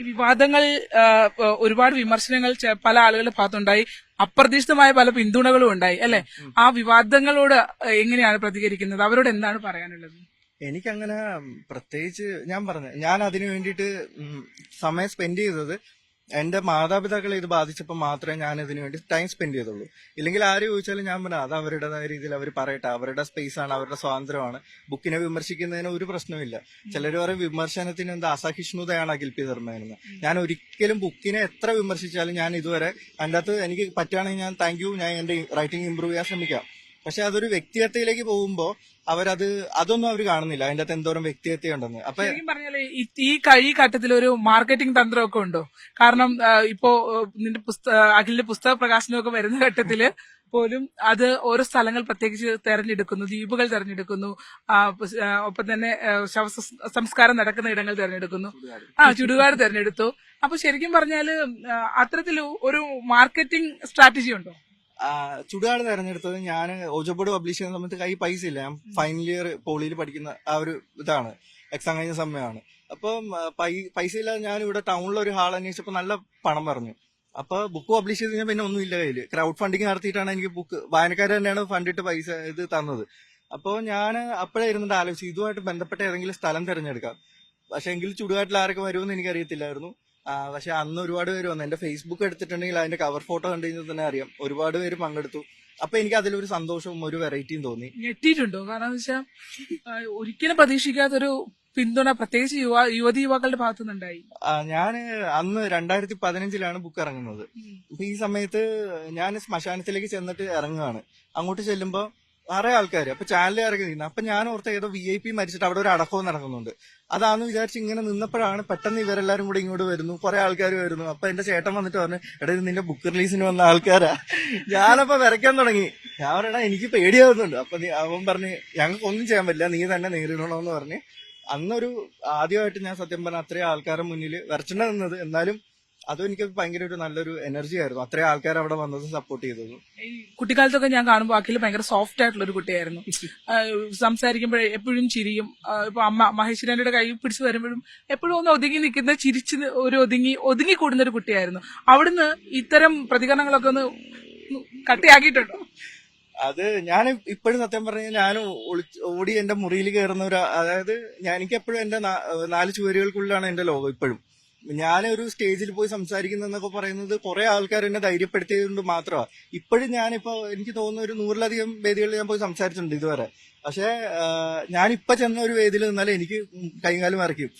ഈ വിവാദങ്ങൾ ഒരുപാട് വിമർശനങ്ങൾ പല ആളുകളുടെ ഭാഗത്തുണ്ടായി. അപ്രതീക്ഷിതമായ പല പിന്തുണകളും ഉണ്ടായി അല്ലെ? ആ വിവാദങ്ങളോട് എങ്ങനെയാണ് പ്രതികരിക്കുന്നത്? അവരോട് എന്താണ് പറയാനുള്ളത്? എനിക്കങ്ങനെ പ്രത്യേകിച്ച് ഞാൻ പറഞ്ഞു ഞാൻ അതിനു വേണ്ടിയിട്ട് സമയം സ്പെൻഡ് ചെയ്തത് എന്റെ മാതാപിതാക്കളെ ഇത് ബാധിച്ചപ്പോൾ മാത്രമേ ഞാൻ ഇതിനു വേണ്ടി ടൈം സ്പെൻഡ് ചെയ്തുള്ളൂ. ഇല്ലെങ്കിൽ ആര് ചോദിച്ചാലും ഞാൻ പറഞ്ഞു അത് അവരുടേതായ രീതിയിൽ അവർ പറയട്ടെ. അവരുടെ സ്പേസ് ആണ് അവരുടെ സ്വാതന്ത്ര്യമാണ്. ബുക്കിനെ വിമർശിക്കുന്നതിന് ഒരു പ്രശ്നമില്ല ചിലർ പറയും വിമർശനത്തിന് എന്താ അസഹിഷ്ണുതയാണ് അഖിൽപി ധർമ്മയെന്ന് ഞാൻ ഒരിക്കലും ബുക്കിനെ എത്ര വിമർശിച്ചാലും ഞാൻ ഇതുവരെ അതിന്റെ അകത്ത് എനിക്ക് പറ്റുകയാണെങ്കിൽ ഞാൻ താങ്ക് യു ഞാൻ എന്റെ റൈറ്റിംഗ് ഇമ്പ്രൂവ് ചെയ്യാൻ ശ്രമിക്കാം. പക്ഷെ അതൊരു വ്യക്തിഹത്യയിലേക്ക് പോകുമ്പോൾ അവരത് അതൊന്നും അവർ കാണുന്നില്ല. അതിന്റെ അകത്ത് എന്തോരം വ്യക്തിഹത്യ ഉണ്ടെന്ന് അപ്പൊ ശരിക്കും പറഞ്ഞാൽ ഈ- കഴി ഘട്ടത്തിൽ ഒരു മാർക്കറ്റിംഗ് തന്ത്രമൊക്കെ ഉണ്ടോ? കാരണം ഇപ്പോ നിന്റെ പുസ്തക അഖിലിന്റെ പുസ്തക പ്രകാശനമൊക്കെ വരുന്ന ഘട്ടത്തിൽ പോലും അത് ഓരോ സ്ഥലങ്ങൾ പ്രത്യേകിച്ച് തെരഞ്ഞെടുക്കുന്നു. ദ്വീപുകൾ തെരഞ്ഞെടുക്കുന്നു. ഒപ്പം തന്നെ ശവ സംസ്കാരം നടക്കുന്ന ഇടങ്ങൾ തെരഞ്ഞെടുക്കുന്നു. ആ ചുടുകാട് തെരഞ്ഞെടുത്തു. അപ്പൊ ശരിക്കും പറഞ്ഞാൽ അത്തരത്തിൽ ഒരു മാർക്കറ്റിംഗ് സ്ട്രാറ്റജി ഉണ്ടോ? ചുടുകാട് തെരഞ്ഞെടുത്തത് ഞാൻ ഓജോബോർഡ് പബ്ലിഷ് ചെയ്യുന്ന സമയത്ത് കൈ പൈസ ഇല്ല. ഞാൻ ഫൈനൽ ഇയർ പോളിയിൽ പഠിക്കുന്ന ആ ഒരു ഇതാണ്. എക്സാം കഴിഞ്ഞ സമയമാണ് അപ്പം പൈസ ഇല്ലാതെ ഞാൻ ഇവിടെ ടൗണിൽ ഒരു ഹാൾ അന്വേഷിച്ചപ്പോൾ നല്ല പണം പറഞ്ഞു. അപ്പൊ ബുക്ക് പബ്ലിഷ് ചെയ്ത് കഴിഞ്ഞാൽ പിന്നെ ഒന്നുമില്ല കയ്യിൽ ക്രൗഡ് ഫണ്ടിങ് നടത്തിയിട്ടാണ് എനിക്ക് ബുക്ക് വായനക്കാർ തന്നെയാണ് ഫണ്ടിട്ട് പൈസ ഇത് തന്നത്. അപ്പോൾ ഞാൻ അപ്പോഴേ ഇരുന്നിട്ട് ആലോചിച്ചു. ഇതുമായിട്ട് ബന്ധപ്പെട്ട ഏതെങ്കിലും സ്ഥലം തിരഞ്ഞെടുക്കാം. പക്ഷെ എങ്കിൽ ചുടുകാട്ടിൽ ആരൊക്കെ വരുമെന്ന് എനിക്കറിയത്തില്ലായിരുന്നു. പക്ഷെ അന്ന് ഒരുപാട് പേര് വന്നു. എന്റെ ഫേസ്ബുക്ക് എടുത്തിട്ടുണ്ടെങ്കിൽ അതിന്റെ കവർ ഫോട്ടോ കണ്ടു കഴിഞ്ഞാൽ തന്നെ അറിയാം. ഒരുപാട് പേര് പങ്കെടുത്തു. അപ്പൊ എനിക്ക് അതിലൊരു സന്തോഷവും ഒരു വെറൈറ്റിയും തോന്നി. ഞെട്ടിയിട്ടുണ്ടോ? കാരണം എന്ന് വെച്ചാൽ ഒരിക്കലും പ്രതീക്ഷിക്കാത്തൊരു പിന്തുണ പ്രത്യേകിച്ച് യുവ യുവതി യുവാക്കളുടെ ഭാഗത്തുനിന്നുണ്ടായി. ഞാൻ അന്ന് രണ്ടായിരത്തി പതിനഞ്ചിലാണ് ബുക്ക് ഇറങ്ങുന്നത് അപ്പൊ ഈ സമയത്ത് ഞാൻ ശ്മശാനത്തിലേക്ക് ചെന്നിട്ട് ഇറങ്ങുകയാണ് അങ്ങോട്ട് ചെല്ലുമ്പോ നിറയെ ആൾക്കാർ അപ്പൊ ഇറങ്ങി നിന്നു അപ്പൊ ഞാൻ ഓർത്ത ഏതോ വി ഐ പി മരിച്ചിട്ട് അവിടെ ഒരു അടക്കവും നടക്കുന്നുണ്ട്. അതാന്ന് വിചാരിച്ച് ഇങ്ങനെ നിന്നപ്പോഴാണ് പെട്ടെന്ന് ഇവരെല്ലാരും കൂടി ഇങ്ങോട്ട് വരുന്നു. കുറെ ആൾക്കാർ വരുന്നു. അപ്പൊ എന്റെ ചേട്ടൻ വന്നിട്ട് പറഞ്ഞു എടാ ഇത് നിന്റെ ബുക്ക് റിലീസിന് വന്ന ആൾക്കാരാ. ഞാനപ്പോ വരയ്ക്കാൻ തുടങ്ങി. ഞാൻ പറയണ എനിക്ക് പേടിയാവുന്നുണ്ട്. അപ്പൊ അവൻ പറഞ്ഞ് ഞങ്ങൾക്ക് ഒന്നും ചെയ്യാൻ പറ്റില്ല. നീ തന്നെ നേരിടണമെന്ന് പറഞ്ഞ് അന്നൊരു ആദ്യമായിട്ട് ഞാൻ സത്യം പറഞ്ഞ അത്രയും ആൾക്കാരുടെ മുന്നിൽ വരച്ചിട്ടുണ്ടെന്നത് എന്നാലും അതും എനിക്ക് ഭയങ്കര ഒരു നല്ലൊരു എനർജി ആയിരുന്നു. അത്രയും ആൾക്കാർ അവിടെ വന്നത് സപ്പോർട്ട് ചെയ്തത്. കുട്ടിക്കാലത്തൊക്കെ ഞാൻ കാണുമ്പോൾ അഖിൽ ഭയങ്കര സോഫ്റ്റ് ആയിട്ടുള്ള ഒരു കുട്ടിയായിരുന്നു. സംസാരിക്കുമ്പോഴേ എപ്പോഴും ചിരിയും. ഇപ്പൊ അമ്മ മഹേശ്വരന്റെ കൈ പിടിച്ചു വരുമ്പോഴും എപ്പോഴും ഒന്ന് ഒതുങ്ങി നിൽക്കുന്ന ചിരിച്ച് ഒരു ഒതുങ്ങി ഒതുങ്ങി കൂടുന്ന ഒരു കുട്ടിയായിരുന്നു. അവിടുന്ന് ഇത്തരം പ്രതികരണങ്ങളൊക്കെ ഒന്ന് കട്ടിയാക്കിയിട്ടുണ്ടോ? അത് ഞാൻ ഇപ്പോഴും സത്യം പറഞ്ഞ ഞാൻ ഓടി എന്റെ മുറിയിൽ കയറുന്ന ഒരു അതായത് ഞാൻ എനിക്ക് എപ്പോഴും എന്റെ നാല് ചുവരുകൾക്കുള്ളിലാണ് എന്റെ ലോകം ഇപ്പോഴും. ഞാനൊരു സ്റ്റേജിൽ പോയി സംസാരിക്കുന്നതെന്നൊക്കെ പറയുന്നത് കുറെ ആൾക്കാർ എന്നെ ധൈര്യപ്പെടുത്തിയത് കൊണ്ട് മാത്രമാണ് ഇപ്പോഴും ഞാനിപ്പോ എനിക്ക് തോന്നുന്ന ഒരു നൂറിലധികം വേദികളിൽ ഞാൻ പോയി സംസാരിച്ചിട്ടുണ്ട് ഇതുവരെ. പക്ഷേ ഞാനിപ്പോ ചെന്ന ഒരു വേദിയിൽ നിന്നാലും എനിക്ക് കൈകാലം മറക്കും